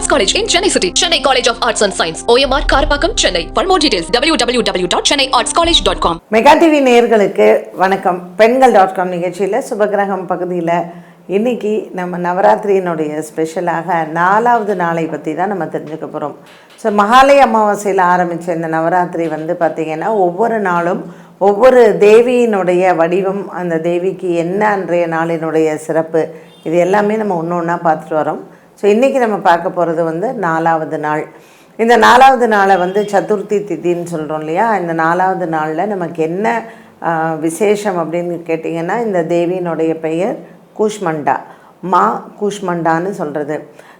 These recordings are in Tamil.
Arts College in Chennai City, Chennai College of Arts and Science, OMR Karapakam, Chennai For more details, www.chennaiartscollege.com. Mega TV நேயர்களுக்கு வணக்கம் பெண்கள் டாட் காம் நிகழ்ச்சியில் சுபகிரகம் பகுதியில் இன்னைக்கு நம்ம நவராத்திரியினுடைய ஸ்பெஷலாக நாலாவது நாளை பற்றி தான் நம்ம தெரிஞ்சுக்க போகிறோம் ஸோ மகாலய அமாவாசையில் ஆரம்பித்த இந்த நவராத்திரி வந்து பார்த்திங்கன்னா ஒவ்வொரு நாளும் ஒவ்வொரு தேவியினுடைய வடிவம் அந்த தேவிக்கு என்ன அன்றைய நாளினுடைய சிறப்பு இது எல்லாமே நம்ம ஒன்று ஒன்றா பார்த்துட்டு வரோம். ஸோ இன்றைக்கி நம்ம பார்க்க போகிறது வந்து நாலாவது நாள். இந்த நாலாவது நாளை வந்து சதுர்த்தி திதின்னு சொல்கிறோம் இல்லையா? இந்த நாலாவது நாளில் நமக்கு என்ன விசேஷம் அப்படின்னு கேட்டிங்கன்னா இந்த தேவியினுடைய பெயர் கூஷ்மண்டா. மா கூஷ்மண்டான்னு சொல்கிறது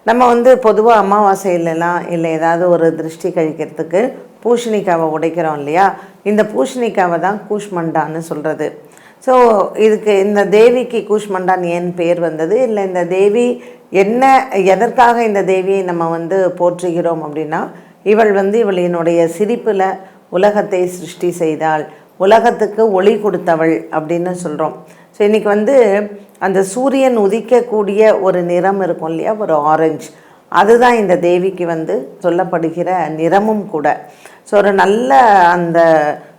நம்ம வந்து பொதுவாக அமாவாசையிலலாம் இல்லை ஏதாவது ஒரு திருஷ்டி கழிக்கிறதுக்கு பூஷணிக்காவை உடைக்கிறோம் இல்லையா? இந்த பூஷணிக்காவை தான் கூஷ்மண்டான்னு சொல்கிறது ஸோ இதுக்கு இந்த தேவிக்கு கூஷ்மண்டான் ஏன் பேர் வந்தது? இல்லை இந்த தேவி என்ன எதற்காக இந்த தேவியை நம்ம வந்து போற்றுகிறோம் அப்படின்னா இவள் வந்து இவளினுடைய சிரிப்பில் உலகத்தை சிருஷ்டி செய்தாள் உலகத்துக்கு ஒளி கொடுத்தவள் அப்படின்னு சொல்கிறோம் ஸோ இன்றைக்கி வந்து அந்த சூரியன் உதிக்கக்கூடிய ஒரு நிறம் இருக்கும் இல்லையா? ஒரு ஆரஞ்சு அதுதான் இந்த தேவிக்கு வந்து சொல்லப்படுகிற நிறமும் கூட. ஸோ ஒரு நல்ல அந்த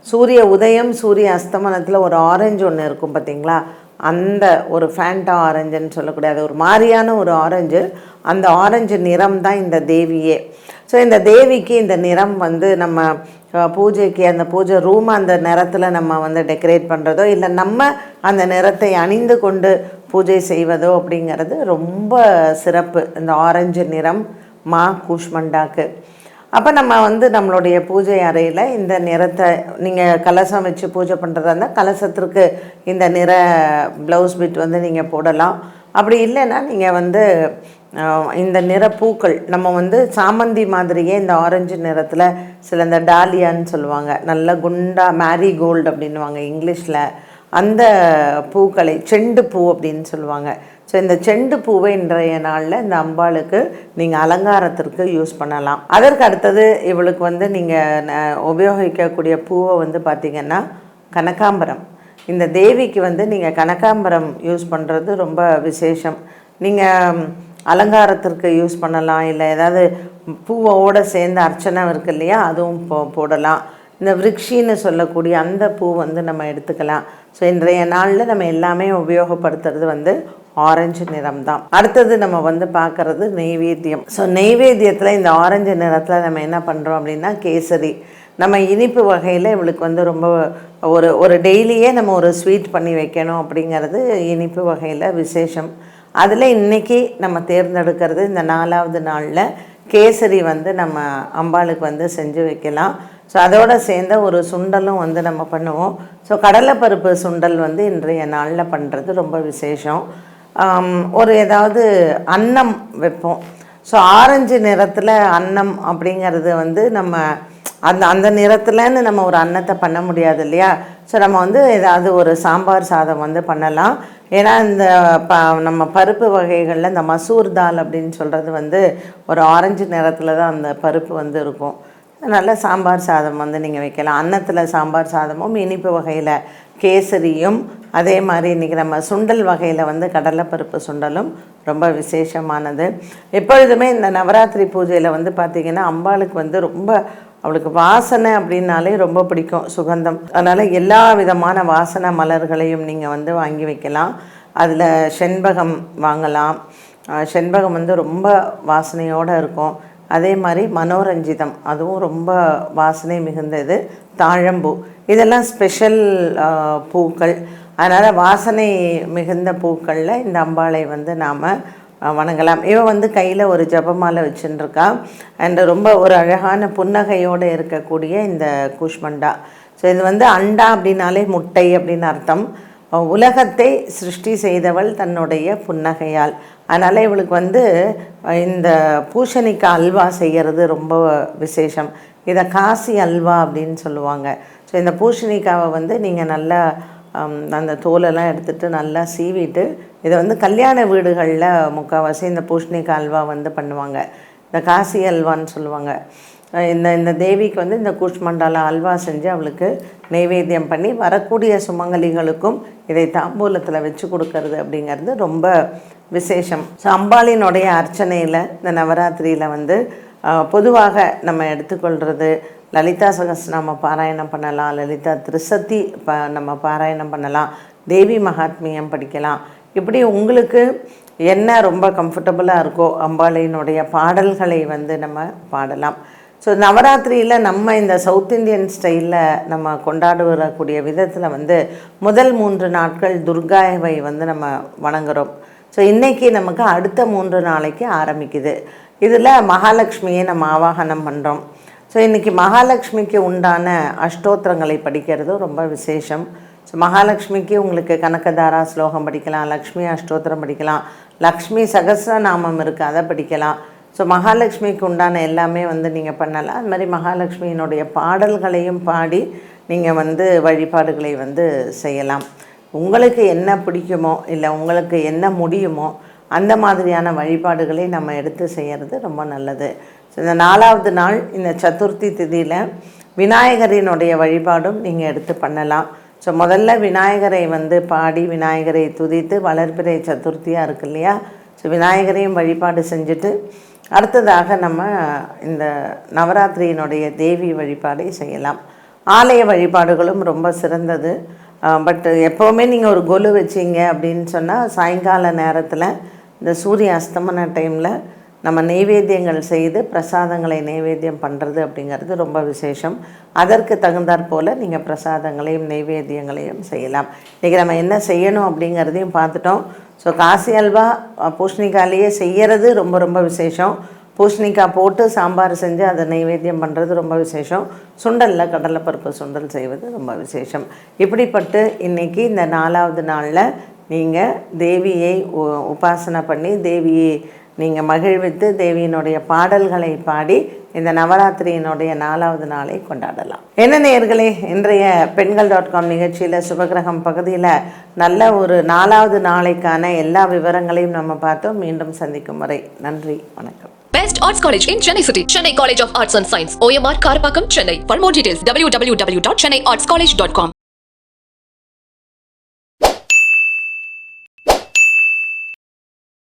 சூரிய உதயம் சூரிய அஸ்தமனத்தில் ஒரு ஆரஞ்சு ஒன்று இருக்கும் பார்த்தீங்களா அந்த ஒரு ஃபேண்டா ஆரஞ்சுன்னு சொல்லக்கூடிய அது ஒரு மாதிரியான ஒரு ஆரஞ்சு அந்த ஆரஞ்சு நிறம் தான் இந்த தேவியே. ஸோ இந்த தேவிக்கு இந்த நிறம் வந்து நம்ம பூஜைக்கு அந்த பூஜை ரூம் அந்த நிறத்தில் நம்ம வந்து டெக்கரேட் பண்ணுறதோ இல்லை நம்ம அந்த நிறத்தை அணிந்து கொண்டு பூஜை செய்வதோ அப்படிங்கிறது ரொம்ப சிறப்பு. இந்த ஆரஞ்சு நிறம் மா கூஷ்மண்டாக்கு. அப்போ நம்ம வந்து நம்மளுடைய பூஜை அறையில் இந்த நிறத்தை நீங்கள் கலசம் வச்சு பூஜை பண்ணுறதா இருந்தால் கலசத்திற்கு இந்த நிற ப்ளவுஸ் பிட் வந்து நீங்கள் போடலாம். அப்படி இல்லைன்னா நீங்கள் வந்து இந்த நிற பூக்கள் நம்ம வந்து சாமந்தி மாதிரியே இந்த ஆரஞ்சு நிறத்தில் சில இந்த டாலியான்னு சொல்லுவாங்க. நல்ல குண்டா மேரி கோல்டு அப்படின்னுவாங்க இங்கிலீஷில். அந்த பூக்களை செண்டு பூ அப்படின்னு சொல்லுவாங்க. ஸோ இந்த செண்டு பூவை இன்றைய நாளில் இந்த அம்பாளுக்கு நீங்கள் அலங்காரத்திற்கு யூஸ் பண்ணலாம். அதற்கு அடுத்தது இவளுக்கு வந்து நீங்கள் உபயோகிக்கக்கூடிய பூவை வந்து பார்த்திங்கன்னா கனகாம்பரம். இந்த தேவிக்கு வந்து நீங்கள் கனகாம்பரம் யூஸ் பண்ணுறது ரொம்ப விசேஷம். நீங்கள் அலங்காரத்திற்கு யூஸ் பண்ணலாம். இல்லை ஏதாவது பூவோட சேர்ந்து அர்ச்சனை இருக்கு இல்லையா அதுவும் போ போடலாம். இந்த விரக்ஷின்னு சொல்லக்கூடிய அந்த பூ வந்து நம்ம எடுத்துக்கலாம். ஸோ இன்றைய நாளில் நம்ம எல்லாமே உபயோகப்படுத்துறது வந்து ஆரஞ்சு நிறம் தான் அடுத்தது நம்ம வந்து பார்க்குறது நெய்வேத்தியம். ஸோ நெய்வேத்தியத்தில் இந்த ஆரஞ்சு நிறத்தில் நம்ம என்ன பண்ணுறோம் அப்படின்னா கேசரி. நம்ம இனிப்பு வகையில் இவளுக்கு வந்து ரொம்ப ஒரு ஒரு டெய்லியே நம்ம ஒரு ஸ்வீட் பண்ணி வைக்கணும் அப்படிங்கிறது இனிப்பு வகையில் விசேஷம். அதில் இன்றைக்கி நம்ம தேர்ந்தெடுக்கிறது இந்த நாலாவது நாளில் கேசரி வந்து நம்ம அம்பாளுக்கு வந்து செஞ்சு வைக்கலாம். ஸோ அதோட சேர்ந்த ஒரு சுண்டலும் வந்து நம்ம பண்ணுவோம். ஸோ கடலைப்பருப்பு சுண்டல் வந்து இன்றைய நாளில் பண்ணுறது ரொம்ப விசேஷம். ஒரு ஏதாவது அன்னம் வைப்போம். ஸோ ஆரஞ்சு நிறத்தில் அன்னம் அப்படிங்கிறது வந்து நம்ம அந்த அந்த நிறத்துலன்னு நம்ம ஒரு அன்னத்தை பண்ண முடியாது இல்லையா? ஸோ நம்ம வந்து ஏதாவது ஒரு சாம்பார் சாதம் வந்து பண்ணலாம். ஏன்னா இந்த ப நம்ம பருப்பு வகைகளில் இந்த மசூர் தால் அப்படின்னு சொல்கிறது வந்து ஒரு ஆரஞ்சு நிறத்தில் தான் அந்த பருப்பு வந்து இருக்கும். நல்ல சாம்பார் சாதம் வந்து நீங்கள் வைக்கலாம். அன்னத்தில் சாம்பார் சாதமும் இனிப்பு வகையில் கேசரியும் அதே மாதிரி இன்றைக்கி நம்ம சுண்டல் வகையில் வந்து கடலைப்பருப்பு சுண்டலும் ரொம்ப விசேஷமானது. எப்பொழுதுமே இந்த நவராத்திரி பூஜையில் வந்து பார்த்திங்கன்னா அம்பாளுக்கு வந்து ரொம்ப அவளுக்கு வாசனை அப்படின்னாலே ரொம்ப பிடிக்கும் சுகந்தம். அதனால் எல்லா விதமான வாசனை மலர்களையும் நீங்கள் வந்து வாங்கி வைக்கலாம். அதில் செண்பகம் வாங்கலாம். செண்பகம் வந்து ரொம்ப வாசனையோடு இருக்கும். அதே மாதிரி மனோரஞ்சிதம் அதுவும் ரொம்ப வாசனை மிகுந்தது. தாழம்பூ இதெல்லாம் ஸ்பெஷல் பூக்கள். அதனால் வாசனை மிகுந்த பூக்களில் இந்த அம்பாளை வந்து நாம் வணங்கலாம். இவன் வந்து கையில் ஒரு ஜபமாலை வச்சுட்டுருக்கா அண்ட் ரொம்ப ஒரு அழகான புன்னகையோடு இருக்கக்கூடிய இந்த கூஷ்மண்டா. ஸோ இது வந்து அண்டா அப்படின்னாலே முட்டை அப்படின்னு அர்த்தம். உலகத்தை சிருஷ்டி செய்தவள் தன்னுடைய புன்னகையால். அதனால் இவளுக்கு வந்து இந்த பூசணிக்காய் அல்வா செய்கிறது ரொம்ப விசேஷம். இதை காசி அல்வா அப்படின்னு சொல்லுவாங்க. ஸோ இந்த பூசணிக்காவை வந்து நீங்கள் நல்லா அந்த தோலெல்லாம் எடுத்துட்டு நல்லா சீவிட்டு இதை வந்து கல்யாண வீடுகளில் முக்கால்வாசி இந்த பூசணிக்காய் அல்வா வந்து பண்ணுவாங்க. இந்த காசி அல்வான்னு சொல்லுவாங்க. இந்த இந்த தேவிக்கு வந்து இந்த கூஷ்மண்டால அல்வா செஞ்சு அவளுக்கு நைவேத்தியம் பண்ணி வரக்கூடிய சுமங்கலிகளுக்கும் இதை தாம்பூலத்தில் வச்சு கொடுக்கறது அப்படிங்கிறது ரொம்ப விசேஷம். ஸோ அம்பாளினுடைய அர்ச்சனையில் இந்த நவராத்திரியில் வந்து பொதுவாக நம்ம எடுத்துக்கொள்கிறது லலிதா சகசிரநாம பாராயணம் பண்ணலாம் லலிதா திரிசதி ப நம்ம பாராயணம் பண்ணலாம் தேவி மகாத்மியம் படிக்கலாம். இப்படி உங்களுக்கு என்ன ரொம்ப கம்ஃபர்டபுளாக இருக்கோ அம்பாளையினுடைய பாடல்களை வந்து நம்ம பாடலாம். ஸோ நவராத்திரியில் நம்ம இந்த சவுத் இந்தியன் ஸ்டைலில் நம்ம கொண்டாடு வரக்கூடிய விதத்தில் வந்து முதல் மூன்று நாட்கள் துர்காவை வந்து நம்ம வணங்குறோம். ஸோ இன்றைக்கி நமக்கு அடுத்த மூன்று நாளைக்கு ஆரம்பிக்குது. இதில் மகாலட்சுமியை நம்ம ஆவாகனம் பண்ணுறோம் ஸோ இன்றைக்கி மகாலட்சுமிக்கு உண்டான அஷ்டோத்திரங்களை படிக்கிறது ரொம்ப விசேஷம். ஸோ மகாலட்சுமிக்கு உங்களுக்கு கனகதாரா ஸ்லோகம் படிக்கலாம் லக்ஷ்மி அஷ்டோத்திரம் படிக்கலாம் லக்ஷ்மி சகசிரநாமம் இருக்குது அதை படிக்கலாம். ஸோ மகாலட்சுமிக்கு உண்டான எல்லாமே வந்து நீங்கள் பண்ணலாம். அது மாதிரி மகாலட்சுமியினுடைய பாடல்களையும் பாடி நீங்கள் வந்து வழிபாடுகளை வந்து செய்யலாம். உங்களுக்கு என்ன பிடிக்குமோ இல்லை உங்களுக்கு என்ன முடியுமோ அந்த மாதிரியான வழிபாடுகளை நம்ம எடுத்து செய்கிறது ரொம்ப நல்லது. ஸோ இந்த நாலாவது நாள் இந்த சதுர்த்தி திதியில் விநாயகரினுடைய வழிபாடும் நீங்கள் எடுத்து பண்ணலாம். ஸோ முதல்ல விநாயகரை வந்து பாடி விநாயகரை துதித்து வளர்பிறை சதுர்த்தியாக இருக்கு இல்லையா? ஸோ விநாயகரையும் வழிபாடு செஞ்சுட்டு அடுத்ததாக நம்ம இந்த நவராத்திரியினுடைய தேவி வழிபாடை செய்யலாம். ஆலய வழிபாடுகளும் ரொம்ப சிறந்தது. பட் எப்போவுமே நீங்கள் ஒரு கொலு வச்சீங்க அப்படின்னு சொன்னால் சாயங்கால நேரத்தில் இந்த சூரிய அஸ்தமன டைமில் நம்ம நெய்வேத்தியங்கள் செய்து பிரசாதங்களை நெய்வேத்தியம் பண்ணுறது அப்படிங்கிறது ரொம்ப விசேஷம். அதற்கு தகுந்தாற் போல் நீங்கள் பிரசாதங்களையும் நெய்வேத்தியங்களையும் செய்யலாம். இன்றைக்கி நம்ம என்ன செய்யணும் அப்படிங்கிறதையும் பார்த்துட்டோம். ஸோ காசி அல்வா அஹ், செய்கிறது செய்யறது ரொம்ப ரொம்ப விசேஷம். பூஷணிக்காய் போட்டு சாம்பார் செஞ்சு அதை நைவேத்தியம் பண்ணுறது ரொம்ப விசேஷம். சுண்டலில் கடலைப்பருப்பு சுண்டல் செய்வது ரொம்ப விசேஷம். இப்படிப்பட்டு இன்றைக்கி இந்த நாலாவது நாளில் நீங்கள் தேவியை உ- உபாசனை பண்ணி தேவியை நீங்கள் மகிழ்வித்து தேவியினுடைய பாடல்களை பாடி இந்த நவராத்திரியினுடைய நாலாவது நாளை கொண்டாடலாம் என்ன நேயர்களே இன்றைய பெண்கள் டாட் காம் நிகழ்ச்சியில் சுபகிரகம் பகுதியில் நல்ல ஒரு நாலாவது நாளைக்கான எல்லா விவரங்களையும் நம்ம பார்த்தோம் மீண்டும் சந்திக்கும் வரை நன்றி வணக்கம் Best Arts College in Chennai City. Chennai College of Arts and Science. OMR Karpakkam, Chennai. For more details, www.chennaiartscollege.com.